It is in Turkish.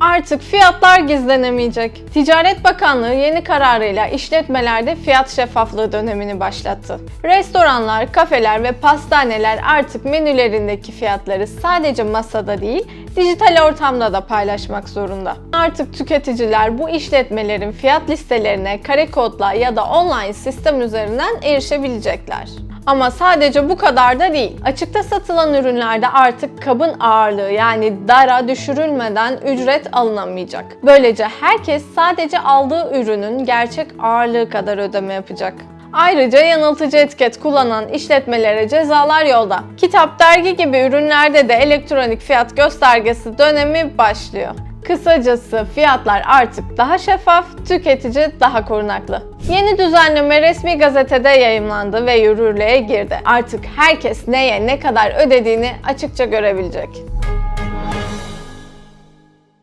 Artık fiyatlar gizlenemeyecek. Ticaret Bakanlığı yeni kararıyla işletmelerde fiyat şeffaflığı dönemini başlattı. Restoranlar, kafeler ve pastaneler artık menülerindeki fiyatları sadece masada değil, dijital ortamda da paylaşmak zorunda. Artık tüketiciler bu işletmelerin fiyat listelerine kare kodla ya da online sistem üzerinden erişebilecekler. Ama sadece bu kadar da değil. Açıkta satılan ürünlerde artık kabın ağırlığı yani dara düşürülmeden ücret alınamayacak. Böylece herkes sadece aldığı ürünün gerçek ağırlığı kadar ödeme yapacak. Ayrıca yanıltıcı etiket kullanan işletmelere cezalar yolda. Kitap, dergi gibi ürünlerde de elektronik fiyat göstergesi dönemi başlıyor. Kısacası fiyatlar artık daha şeffaf, tüketici daha korunaklı. Yeni düzenleme resmi gazetede yayımlandı ve yürürlüğe girdi. Artık herkes neye ne kadar ödediğini açıkça görebilecek.